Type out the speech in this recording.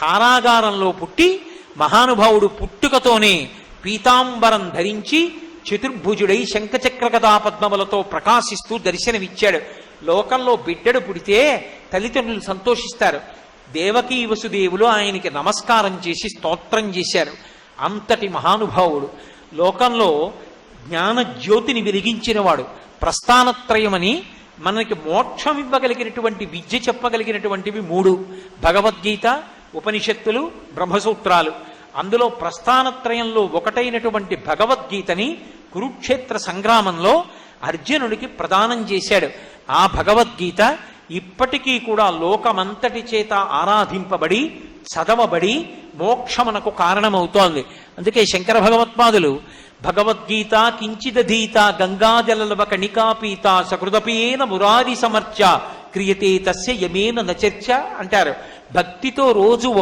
కారాగారంలో పుట్టి మహానుభావుడు పుట్టుకతోనే పీతాంబరం ధరించి చతుర్భుజుడై శంఖచక్ర గదా పద్మములతో ప్రకాశిస్తూ దర్శనమిచ్చాడు. లోకంలో బిడ్డడు పుడితే తల్లిదండ్రులు సంతోషిస్తారు. దేవకీ వసుదేవులు ఆయనకి నమస్కారం చేసి స్తోత్రం చేశారు. అంతటి మహానుభావుడు. లోకంలో జ్ఞాన జ్యోతిని వెలిగించినవాడు. ప్రస్థానత్రయమని మనకి మోక్షం ఇవ్వగలిగినటువంటి విద్య చెప్పగలిగినటువంటివి మూడు. భగవద్గీత ఉపనిషత్తులు బ్రహ్మసూత్రాలు. అందులో ప్రస్థానత్రయంలో ఒకటైనటువంటి భగవద్గీతని కురుక్షేత్ర సంగ్రామంలో అర్జునుడికి ప్రదానం చేశాడు. ఆ భగవద్గీత ఇప్పటికీ కూడా లోకమంతటి చేత ఆరాధింపబడి చదవబడి మోక్షమునకు కారణమవుతోంది. అందుకే శంకర భగవత్పాదులు భగవద్గీత కించిదధీత గంగాజలవ కణికాపీత సకృదపీన మురారి సమర్చ క్రియతే తస్య యమేన నచర్చ అంటారు. భక్తితో రోజు